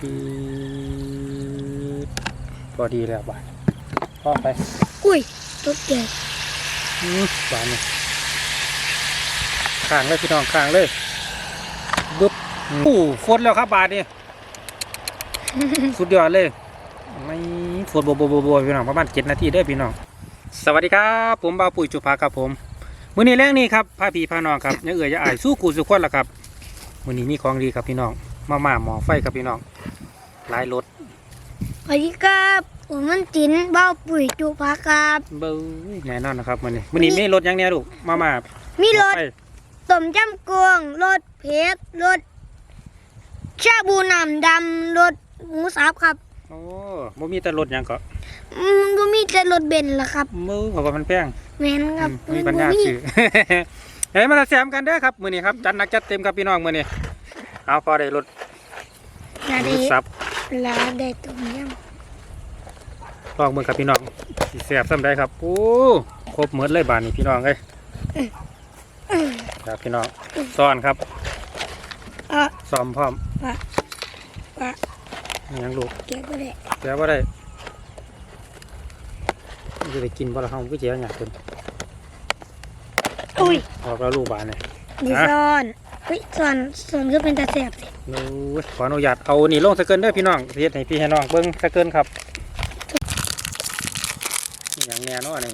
จืดพอดีแล้วบาทพ่อไป อุ้ยตกใจอื้อบานนี่ข้างเลยพี่น้องข้างเลยบึ๊บอู้ฝนแล้วครับบาทนี่สุดยอดเลยไม่ฝนโบโบโบโบพี่น้องประมาณเจ็ดนาทีเด้อพี่น้อง สวัสดีครับ ผมบ่าวปุ๋ยจุภาครับผมมื้อนี้แรงนี้ครับพาพี่พาน้องครับอย่าเอ่ยอย่าอายสู้กูสุขคนละครับมื้อนี้มีของดีครับพี่น้อง มาม่าหมอไฟครับพี่น้องหลายรถสวัสดีครับผมมันจินเบ้าปุ๋ยจุภาครับเบ้ยแน่นอนนะครับมื้อนี้มื้อนี้มีรถหยังเนี่ยลูกมาม่ามีรถไฟต้มจำกวงรถเพชรรถชาบูน้ำดำรถหมูสับครับโอ้บ่มีแต่รถหยังก็อืมบ่มีแต่รถเบนซ์ละครับมือเพราะว่ามันแพงแม่นครับอืมมีปัญญาซื้อเฮ้ยมาแซมกันเด้อครับมื้อนี้ครับจัดหนักจัดเต็มครับพี่น้องมื้อนี้ เอาพอได้รถลาหได้มูสับลาได้ต้มยลองมือครับพี่น้องสิแสบซ้ำได้ครับโอ้ครบหมดเลยบานนี้พี่น้องเอ้ยำครับพี่น้องซ้อนครับอะซ้อมพร้อมอะอะนี่ยังลูกเก็บก็ได้แก้ว่าได้จะได้กินบ่ละเฮาก็เจียวหยาดเพิ่นอุ้ยออกแล้วลูกบานนี่ดีซ่อน เฮ้ยซ่อนซ่อนก็เป็นตาแสบสิโอ้ยขออนุญาตเอานี่ลงสะเกินเด้อพี่น้องเฮ็ดให้พี่ให้น้องเบิ่งสะเกินครับนี่หยังแน่เนาะนี่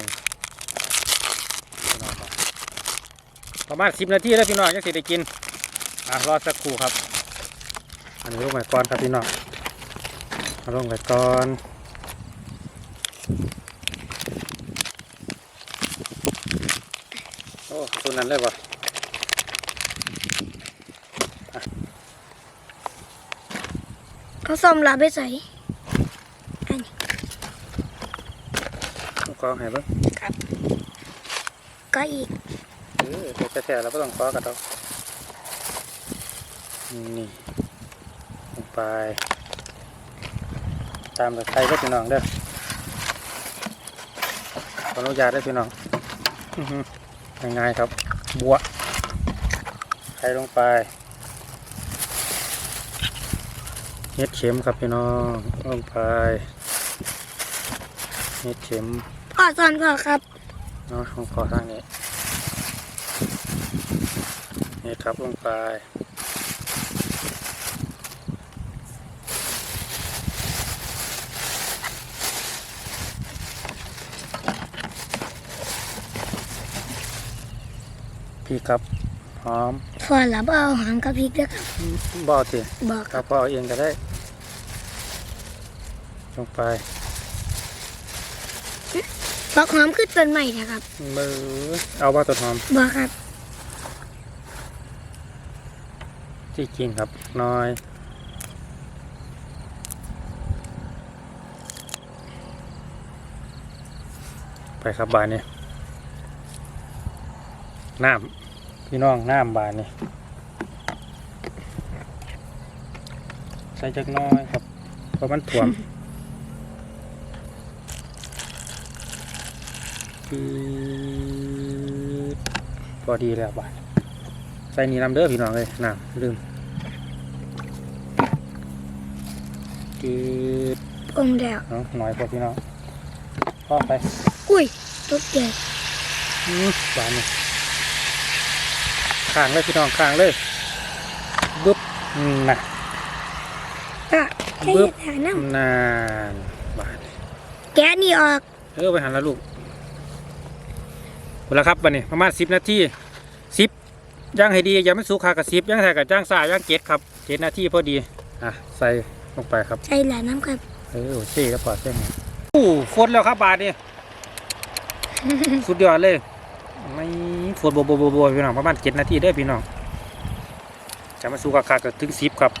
ประมาณ10นาทีแล้วพี่น้องยังสิได้กินอะรอสักครู่ครับ อันนี้ลงไปก่อนครับพี่น้องเอาลงไปก่อนโอ้ตัวนั้นเลยบ่ เขาซ่อมลาไปใส่ต้องขอให้เบิ่งก็อีกเออแต่แท้ๆเราก็ต้องขอกันดอกนี่ลงไป ตามกับไทยก็พี่น้องเด้อขออนุญาตได้อพี่น้องอื้อหือง่ายๆครับ บัวไทยลงไป เฮ็ดเข็มครับพี่น้องลงไปเฮ็ดเข็มพ่อซ่อนพ่อครับเนาะของขอทางนี้เฮ็ดครับลงไปพี่ครับหอมพอหลับเอาหางกระพริกด้วยครับบ่สิบอกคครัรับบพ่อเอาเองก็ได้ ลงไปบอกหอมขึ้นต้นใหม่นะครับมือเอาว่าตัวหอมบอกครับที่กินครับน้อยไปครับบานนี้น้ำพี่น้องน้ำบานนี้ใส่จักหน้อยครับเพราะมันถ่วม ปืด พอดีแล้วบานใส่นี่น้ำเด้อพี่น้องเลยน้ำลืมจืดอมแล้วเนาะหน่อยพอพี่น้องพ่อไป อุ้ยตกใจอื้อหวานนี่ข้างเลยพี่น้องข้างเลยบึ๊บอืมนะอะแค่บึ๊บหาน้นานบานำแกะนี่ออก เออไปหันแล้วลูก หมดแล้วครับวันนี้ประมาณสิบนาทีสิบย่างให้ดีอย่าไม่สุกขากับสิบย่างใส่กับจ้างสายย่างเจ็ดครับเจ็ดนาทีพอดีอะใส่ลงไปครับใส่หลายน้ำครับเออโอเคแล้วพอใช่ไหมโอ้ฝนแล้วครับบาทนี่สุดยอดเลยไม่ฝนโบโบโบโบพี่น้องประมาณเจ็ดนาทีได้อพี่น้องจะมาสู้กับขากับถึงสิบครับ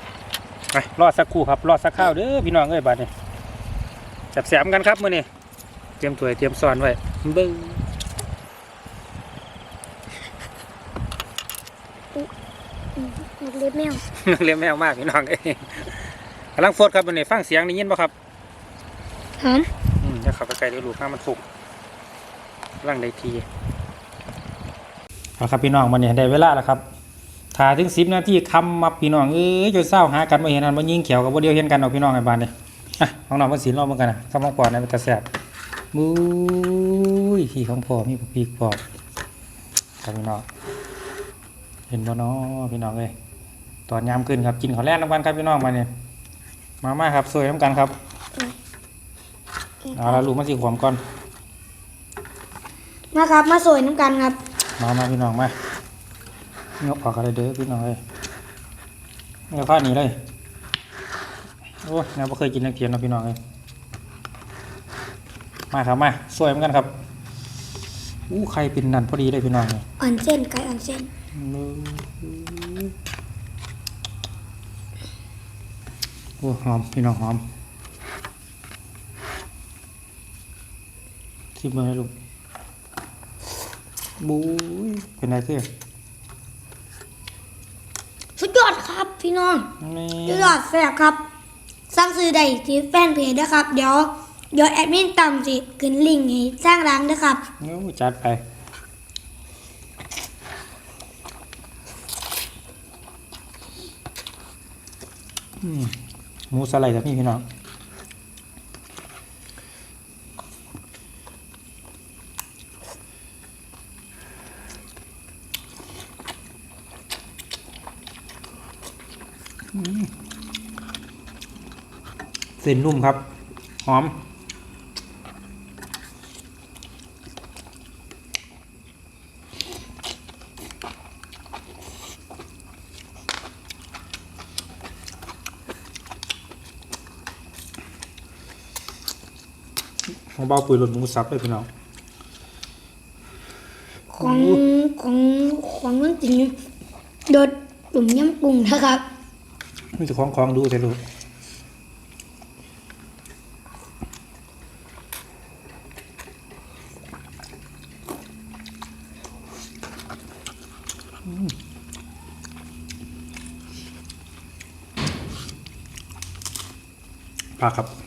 ไปรอสักครู่ครับรอสักข้าวเด้อพี่น้องเอ้ยบาทนี่จับแสมกันครับมื้อนี้เตรียมถ้วยเตรียมซ้อนไว้เบิ้ง เล็บ แมวเลี้ยงแมวมากพี่น้องเอ้ยกำลังโฟดครับมื้อนี้ฟังเสียงได้ยินป่ะครับหอมอืมจะขับไปไกลเดี๋ยวลูกข้างมันสุกร่างได้ทีเอาครับพี่น้องมันเนี่ยได้เวลาแล้วครับถ่าถึงสิบนาทีคำมาพี่น้องเอ้ยจนเศร้าหากันมาเห็นกันมายิงเขียวกับว่าเดียวเห็นกันเอาพี่น้องไอ้บ้านเลยอะของน้องมันสีรอบเหมือนกันนะข้าวมังกรนะเป็นตาแสบบุ้ยพี่ของพ่อมีพี่พ่อครับพี่น้องเห็นบ่เนาะพี่น้องเลย ตอนยามขึ้นครับกินข้าวแรกน้ำกันครับพี่น้องมาเนี่ยมามาครับสวยน้ำกันครับเอาละลูกมาสิขวมก่อนมาครับ มาสวยน้ำกันครับ มามาพี่น้องมาเงาออกอะไรเด้อพี่น้องเลยเงาผ้าหนีเลยโอ้ยเราไม่เคยกินนักเทียนเนาะพี่น้องเลยมาครับมาสวยเหมือนกันครับอู้ใครเป็นนันพอดีเลยพี่น้องเลยอ่อนเส้นไก่อ่อนเส้น โอ้หอม พี่น้องหอมทิมมือเลยลูกบู๊ยเป็นไรเสื้อสุดยอดครับพี่น้องนี่สุดยอดแซ่บครับ สร้างซื้อได้ที่แฟนเพจนะครับ เดี๋ยวเดี๋ยวแอดมินต่ำสิขึ้นลิงก์ให้สร้างร้านนะครับโอ้จัดไปอืม หมูสไลด์กับพี่พี่น้องเส้นนุ่มครับ หอม ของเบาปืนหล่นหมูสับเลยพี่น้องของของของน้องจิ๋งโดดตุ่มยำปรุงนะครับมีแต่ของของดูแต่ลูกอืมปลาครับ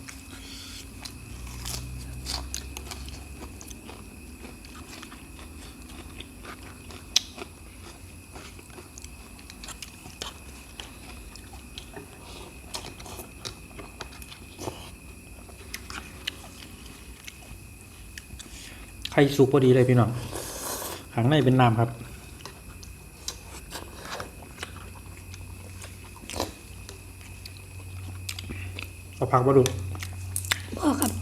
ข่สุกพอดีเลยพี่น้องข้างในเป็นน้ำครับเอาผักมาดู พ่อครับ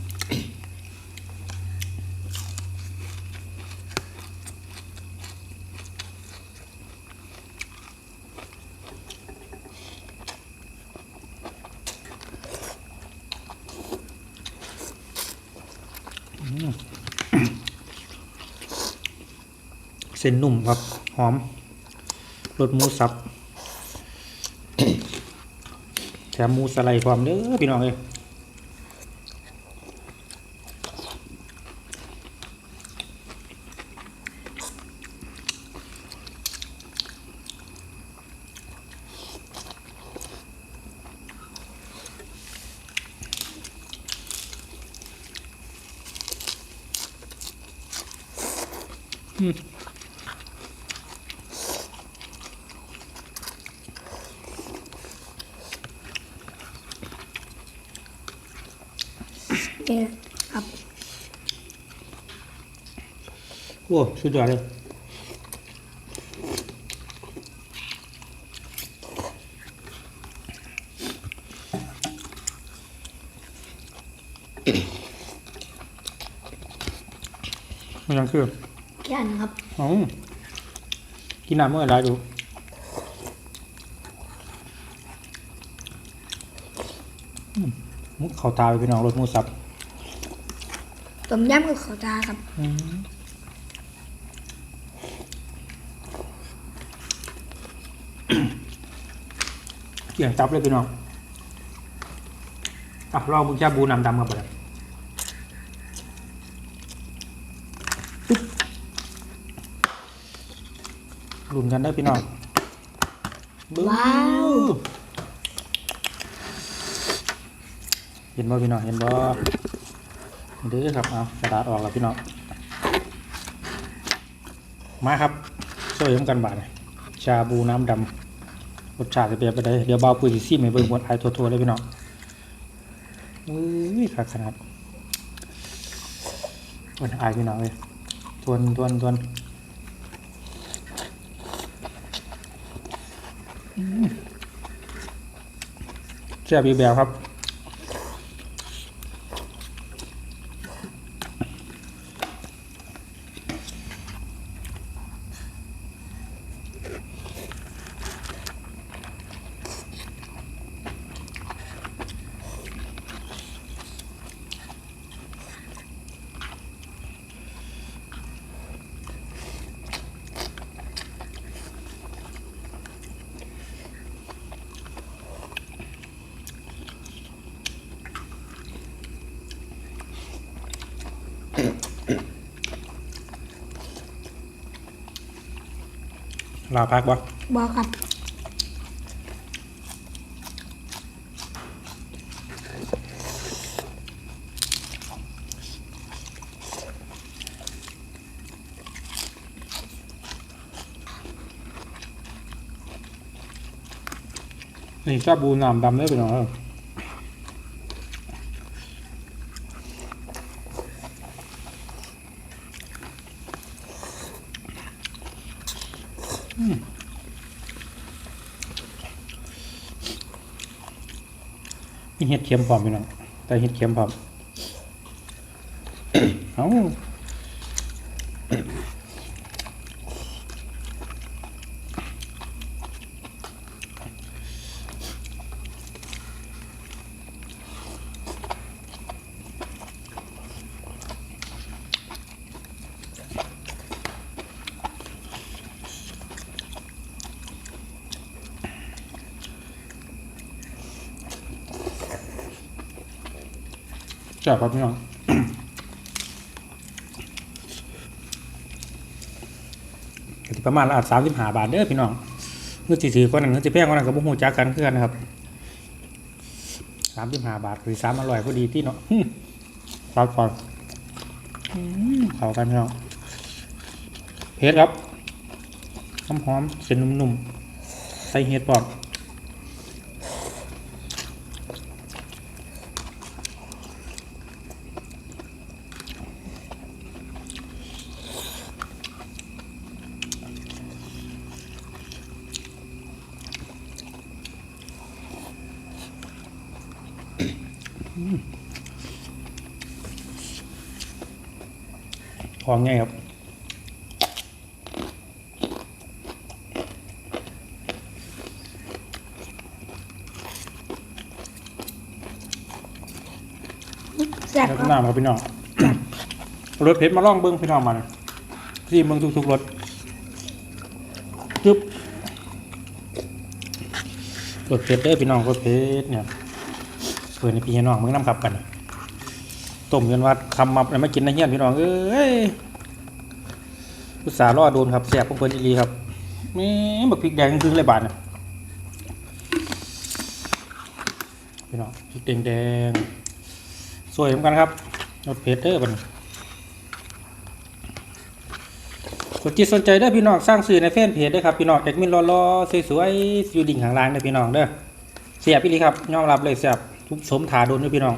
เส้นนุ่มครับ หอมรสหมูสับ แถมหมูสไลด์ความเด้อพี่น้องเอ้ยเนี่ยครับ โอ้สุดยอดเลยมันยังคือแค่นั้นครับอ๋อกินน้ำเมื่อไรดูอืมมุกเข่าตาไปพี่น้องรถมูสับต้มยำกับข้าวตาครับ เกี่ยงจับเลยพี่น้องอะลองมึงจะบูนำดำกันไปเลยปึ๊บลุ้นกันได้พี่น้องบึ้มว้าวเห็นบ่พี่น้องเห็นบ่เด้อครับเอากระดาษออกแล้วพี่น้องมาครับช่วยยมกันบาทเลยชาบูน้ำดำ รสชาติจะเป็นไปได้เดี๋ยวเบาปุ๋ยสิซิมให้เบิ่งหมดไอทัวๆเลยพี่น้องอุ้ยขาดขนาดวันอายพี่น้องเลยทวนทวนทวนอืมแซ่บอีแบบครับ ลาพักบ่บอกครับนี่ชาบูน้ำดำเลยพี่น้องเอ้ย เห็ดเข็มพร้อมพี่น้องแต่เห็ดเข็มพร้อม เอา จับครับพี่น้องก็สิประมาณอาจสามสิบห้าบาทเด้อพี่น้องเมื่อสิถือคนนั้นเมื่อสิแพงคนนั้นก็บ่ฮู้จักกันคือกันนะครับสามสิบห้าบาทหรือสามอร่อยพอดีที่เนาะอื้อปลาก่อนอื้อเข้ากันพี่น้องเผ็ดครับหอมหอมๆเส้นนุ่มๆใส่เห็ดปอก ของไงครับแซ่บแล้วคก็รับน้ำครับพี่น้องรถเพชรมาล่องเบิ้งพี่น้องมันที่เมืองทุกๆรถจึ๊บรถเพชรเด้อพี่น้องรถเพชรเนี่ยเปิดในพี่น้องเมืองน้ำขับกันต้มยันวัดคำมับแล้วมากินนะเฮียนพี่น้องเอ้ย อุตสาห์รอโดนครับแสบของเพิ่นอีหลีครับแม่บักพริกแดงครึ่งเลยบาทเนี่ยพี่น้องพริกแดงแดงสวยเหมือนกันครับรถเพจเดอบันสนจิตสนใจเด้อพี่น้องสร้างสื่อในแฟนเพจเด้ครับพี่น้องแอดมินรอๆสวยๆอยู่ดิ่งข้างล่างเด้อพี่น้องเด้อเสียบพี่ลีครับยอมรับเลยเสียบทุกสมถาโดนด้อพี่น้อง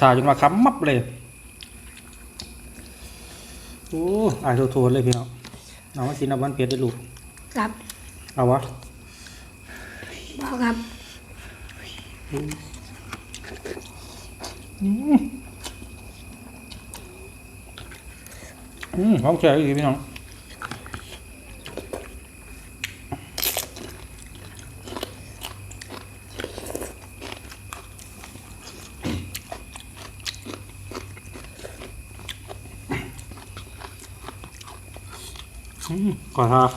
ถาจนมาค้ำมับเลย โอ้อ่านโทนๆเลยพี่น้องเอามาสินับวันเพจได้ลูกครับเอาวะบอกครับอืมของแช่อีกพี่น้อง อืม ก่อนครับ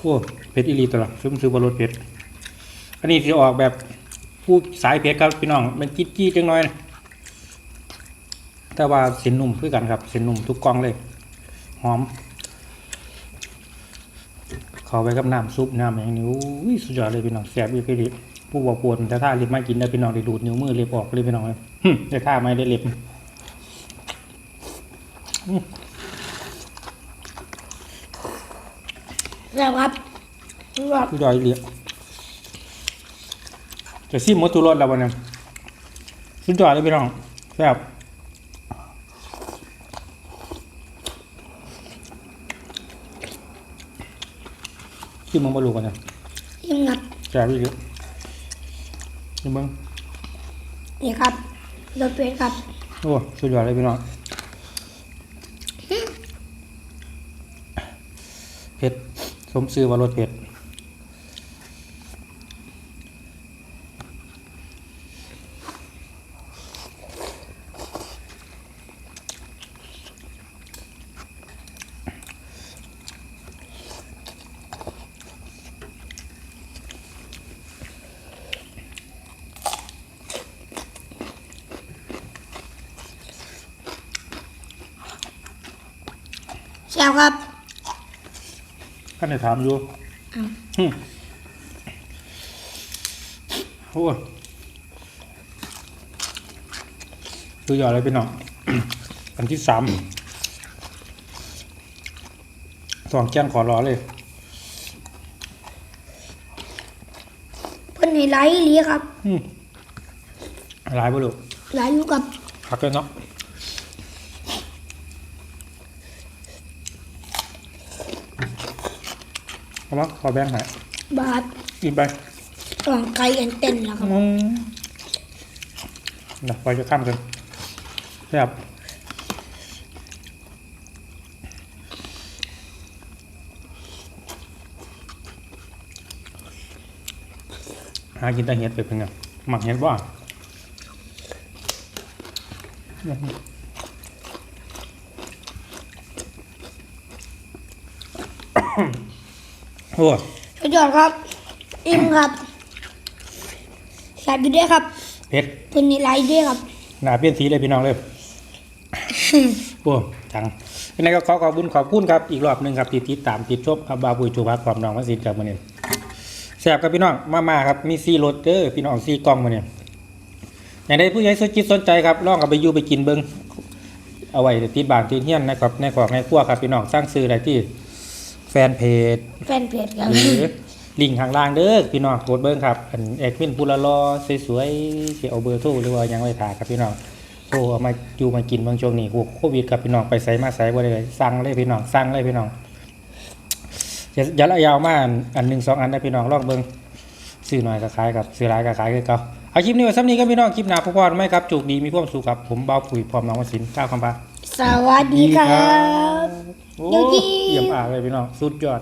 โอ้เผ็ดอีหลีตวละซื้อซื้อบรสเผ็ดอันนี้จะออกแบบผู้สายเผ็ดครับพี่น้องมันจี๊ดจี๊ดจังน้อยนะแต่ว่าเส้นนุ่มคือกันครับเส้นนุ่มทุกกองเลยหอมข้าไปกับน้ำซุปน้ำอย่างนี้อุ้ยสุดยอดเลยพี่น้องแซ่บอีกพี่ผู้บอกปวดแต่ถ้าเล็บไม่กินได้พี่น้องได้ดูดนิ้วมือเล็บออกเลยพี่น้องเลยหึได้ท่าไม่ได้เล็บ แล้วครับครับสุดยอดอีเหลียจะซิมหมดทุรสแล้ววันนี้สุดยอดเลยพี่น้องแซ่บซิมมึงมาลูกกันนะยังครับแซ่บอีเหลียนี่มึงนี่ครับรสเป็ดครับ โอ้สุดยอดเลยพี่น้องเผ็ด สมซื้อว่ารสเผ็ดแซ่บครับ ท่านได้ถามอยู่อ้าวหึโอ้ยสุดยอดเลยพี่น้องอันที่สามสองแก้งขอรอเลยเพิ่นให้ไลค์อีหลีครับอืมหลายบ่ลูกไลค์อยู่กับพักเลยเนาะ เอามาขอแบงค์หน่อยบาทกินไปอ่องไก่อันเต้นแล้วครับอืมเดี๋ยวไปจะข้ามกันแซ่บหากินแต่เห็ดไปเป็นไงหมักเห็ดบ่ โอ้สุดยอดครับ อิ่มครับแซ่บอยู่ด้วยครับเผ็ดเพิ่นให้ไลค์ด้วยครับ หนาเปลี่ยนสีเลยพี่น้องเลยโอ้จังยังไงก็ขอขอบคุณขอบคุณครับ อีกรอบหนึ่งครับที่ติดตามติดชมครับบาบุยจูพักความน้องวัสินครับมันเนี่ยแซ่บครับพี่น้องมามาครับมีซีรถเด้อพี่น้องซีกล้องมาเนี่ยอย่างใดผู้ใหญ่สนจิตสนใจครับลองเอาไปอยู่ไปกินเบิ้งเอาไว้ติดบานติดเฮียนนะครับในของในครัวครับพี่น้องสร้างซื้ออะไรที่แฟนเพจแฟนเพจครับ หรือลิงก์ข้างล่างเด้อพี่น้องกดเบิ้งครับอันเอกมินพูละรอสวยๆสิเอาเบอร์โทรหรือว่าหยังไว้ถ่ายครับพี่น้องโทรเอามาอยู่มากินเมืองช่วงนี้พวกโควิดครับพี่น้องไปใส่มาใส่บ่ได้เลยสั่งเลยพี่น้องสั่งเลยพี่น้องอย่าอย่าละยาวมากอันหนึ่งสองอันได้พี่น้องลองเบิ้งซื้อหน่อยก็ขายครับซื้อหลายก็ขายคือเก่าเอาคลิปนี้ไว้ซ้ำนี้ก็พี่น้องคลิปหน้าพอๆไหมครับจุกดีมีความสุขครับผมเบาปุ๋ยพร้อมน้องวสินทร์ก้าวคำพา สวัสดีครับ โอ้เดี๋ยวนี้เยี่ยมอ่าเลยพี่น้อง สุดยอด